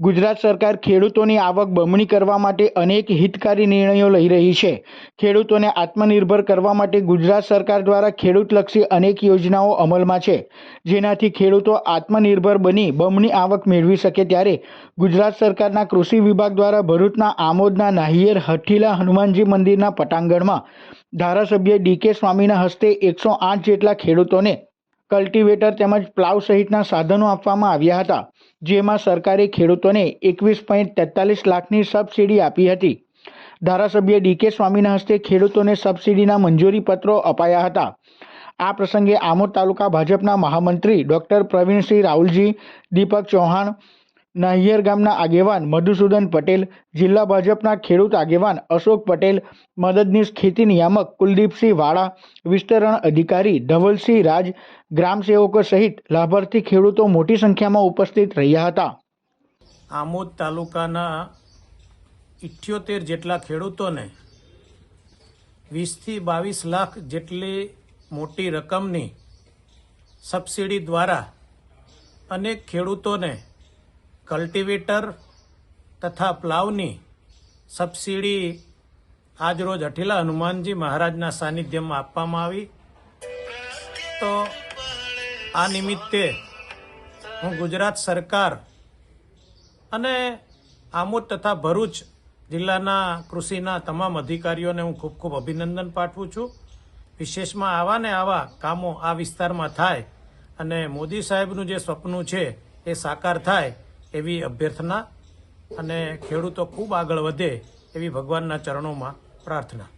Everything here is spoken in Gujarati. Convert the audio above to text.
ગુજરાત સરકાર ખેડૂતોની આવક બમણી કરવા માટે અનેક હિતકારી નિર્ણયો લઈ રહી છે. ખેડૂતોને આત્મનિર્ભર કરવા માટે ગુજરાત સરકાર દ્વારા ખેડૂતલક્ષી અનેક યોજનાઓ અમલમાં છે. જેનાથી ખેડૂતો આત્મનિર્ભર બની બમણી આવક મેળવી શકે ત્યારે ગુજરાત સરકારના કૃષિ વિભાગ દ્વારા ભરૂચના આમોદના નાહિયેર હઠીલા હનુમાનજી મંદિરના પટાંગણમાં ધારાસભ્ય ડીકે સ્વામીના હસ્તે એકસો આઠ જેટલા ખેડૂતોને કલ્ટિવેટર તેમજ પ્લાવ સહિતના સાધનો આપવામાં આવ્યા હતા, જેમાં સરકારે ખેડૂતોને એકવીસ પોઈન્ટ તેતાલીસ લાખની સબસિડી આપી હતી. ધારાસભ્ય ડીકે સ્વામીના હસ્તે ખેડૂતોને સબસિડીના મંજૂરી પત્રો અપાયા હતા. આ પ્રસંગે આમોદ તાલુકા ભાજપના મહામંત્રી ડોક્ટર પ્રવીણસિંહ રાહુલજી, દીપક ચૌહાણ નાહિયેર ગામના આગેવાન મધુસૂદન પટેલ, જિલ્લા ભાજપના ખેડૂત આગેવાન અશોક પટેલ, મદદનીશ ખેતી નિયામક કુલદીપસિંહ વાળા, વિસ્તરણ અધિકારી ધવલસિંહ રાજ, ગ્રામસેવકો સહિત લાભાર્થી ખેડૂતો મોટી સંખ્યામાં ઉપસ્થિત રહ્યા હતા. આમોદ તાલુકાના ઇઠ્યોતેર જેટલા ખેડૂતોને વીસથી બાવીસ લાખ જેટલી મોટી રકમની સબસિડી દ્વારા અનેક ખેડૂતોને કલ્ટિવેટર તથા પ્લાવની સબસિડી આજરોજ અઠીલા હનુમાનજી મહારાજના સાનિધ્યમાં આપવામાં આવી. તો આ નિમિત્તે હું ગુજરાત સરકાર અને આમોદ તથા ભરૂચ જિલ્લાના કૃષિના તમામ અધિકારીઓને હું ખૂબ ખૂબ અભિનંદન પાઠવું છું. વિશેષમાં આવા ને આવા કામો આ વિસ્તારમાં થાય અને મોદી સાહેબનું જે સ્વપ્ન છે એ સાકાર થાય એવી અભ્યર્થના અને ખેડૂતો ખૂબ આગળ વધે એવી ભગવાનના ચરણોમાં પ્રાર્થના.